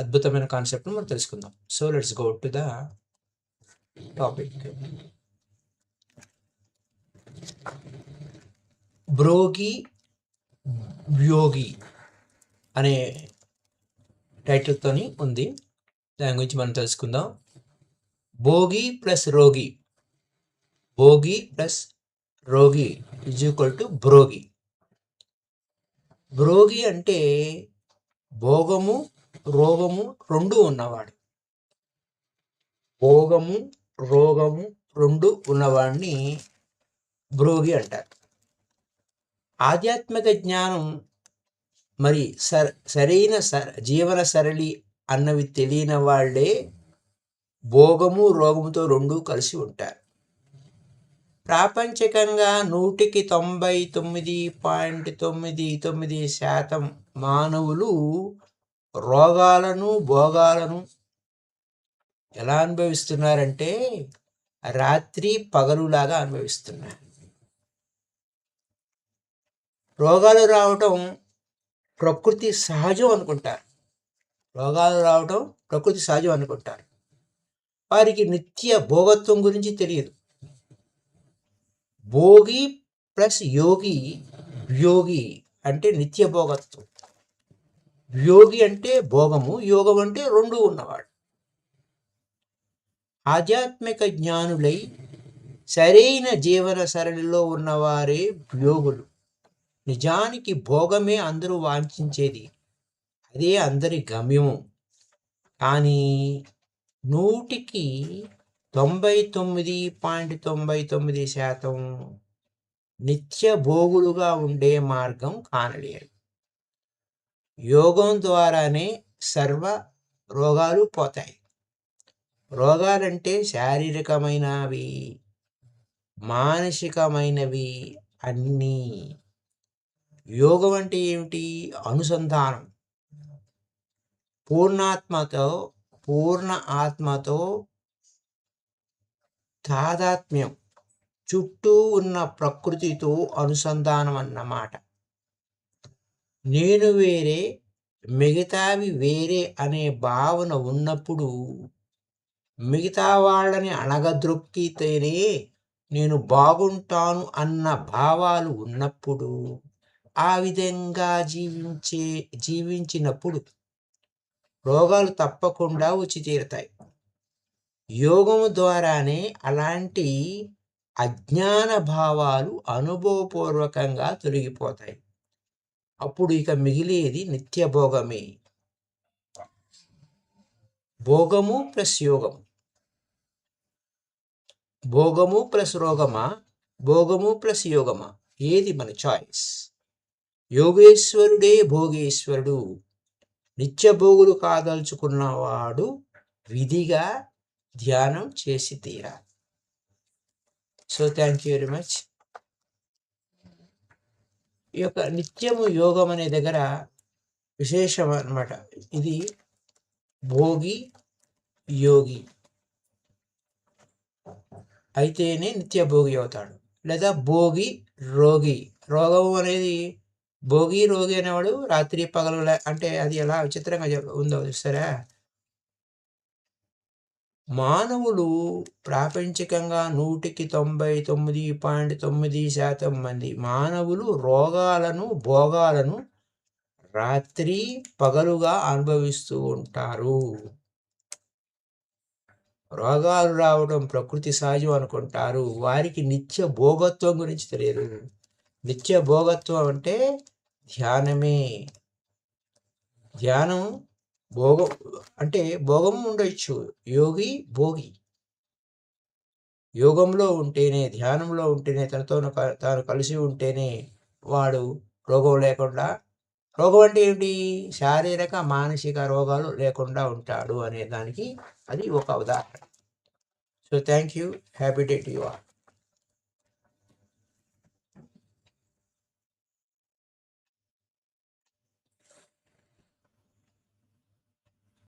అద్భుతమైన కాన్సెప్ట్ను మనం తెలుసుకుందాం. So let's go to the topic బ్రోగి వ్యోగి అనే టైటిల్తోని ఉంది. దాని గురించి మనం తెలుసుకుందాం. భోగి ప్లస్ రోగి భోగి ప్లస్ రోగి ఇజ్ ఈక్వల్ టు బ్రోగి బ్రోగి అంటే భోగము రోగము రెండు ఉన్నవాడు. భోగము రోగము రెండు ఉన్నవాడిని భ్రోగి అంటారు. ఆధ్యాత్మిక జ్ఞానం మరి సర సరైన సర జీవన సరళి అన్నవి తెలియని వాళ్ళే భోగము రోగముతో రెండు కలిసి ఉంటారు. ప్రాపంచికంగా నూటికి తొంభై తొమ్మిది పాయింట్ తొమ్మిది తొమ్మిది శాతం మానవులు రోగాలను భోగాలను ఎలా అనుభవిస్తున్నారంటే రాత్రి పగలులాగా అనుభవిస్తున్నారు. రోగాలు రావటం ప్రకృతి సహజం అనుకుంటారు. రోగాలు రావటం ప్రకృతి సహజం అనుకుంటారు. వారికి నిత్య భోగత్వం గురించి తెలియదు. భోగి ప్లస్ యోగి యోగి అంటే నిత్య భోగత్వం. యోగి అంటే భోగము యోగం అంటే రెండు ఉన్నవాడు. ఆధ్యాత్మిక జ్ఞానులై సరైన జీవన సరళిలో ఉన్నవారే యోగులు. నిజానికి భోగమే అందరూ వాంఛించేది. అదే అందరి గమ్యము. కానీ నూటికి తొంభై తొమ్మిది పాయింట్ తొంభై తొమ్మిది శాతం నిత్య భోగులుగా ఉండే మార్గం కానలేదు యోగం ద్వారానే సర్వ రోగాలు పోతాయి. రోగాలంటే శారీరకమైనవి మానసికమైనవి అన్నీ. యోగం అంటే ఏమిటి? అనుసంధానం. పూర్ణాత్మతో పూర్ణ ఆత్మతో తాదాత్మ్యం. చుట్టూ ఉన్న ప్రకృతితో అనుసంధానం అన్నమాట నేను వేరే మిగతావి వేరే అనే భావన ఉన్నప్పుడు మిగతా వాళ్ళని అణగద్రొక్కితేనే నేను బాగుంటాను అన్న భావాలు ఉన్నప్పుడు ఆ విధంగా జీవించే జీవించినప్పుడు రోగాలు తప్పకుండా వచ్చి తీరుతాయి. యోగము ద్వారానే అలాంటి అజ్ఞాన భావాలు అనుభవపూర్వకంగా తొలగిపోతాయి. అప్పుడు ఇక మిగిలేది నిత్య భోగమే భోగము ప్లస్ యోగము భోగము ప్లస్ రోగమా? భోగము ప్లస్ యోగమా? ఏది మన చాయిస్? యోగేశ్వరుడే భోగేశ్వరుడు. నిత్యభోగులు కాదలుచుకున్నవాడు విధిగా ధ్యానం చేసి తీరా so thank you very much ఈ యొక్క నిత్యము యోగం అనే దగ్గర విశేషం అనమాట ఇది భోగి యోగి. అయితేనే నిత్య భోగి అవుతాడు. లేదా భోగి రోగి. రోగం అనేది భోగి రోగి అనేవాడు రాత్రి పగలు అంటే అది ఎలా విచిత్రంగా ఉందో చూస్తారా మానవులు ప్రాపంచికంగా నూటికి తొంభై తొమ్మిది పాయింట్ తొమ్మిది శాతం మంది మానవులు రోగాలను భోగాలను రాత్రి పగలుగా అనుభవిస్తూ ఉంటారు. రోగాలు రావడం ప్రకృతి సహజం అనుకుంటారు. వారికి నిత్య భోగత్వం గురించి తెలియదు. నిత్య భోగత్వం అంటే ధ్యానమే. ధ్యానం భోగం అంటే భోగం ఉండొచ్చు. యోగి భోగి. యోగంలో ఉంటేనే ధ్యానంలో ఉంటేనే తనతో తాను కలిసి ఉంటేనే వాడు రోగం లేకుండా రోగం అంటే ఏమిటి శారీరక మానసిక రోగాలు లేకుండా ఉంటాడు అనే దానికి అది ఒక ఉదాహరణ. So thank you happy day to you all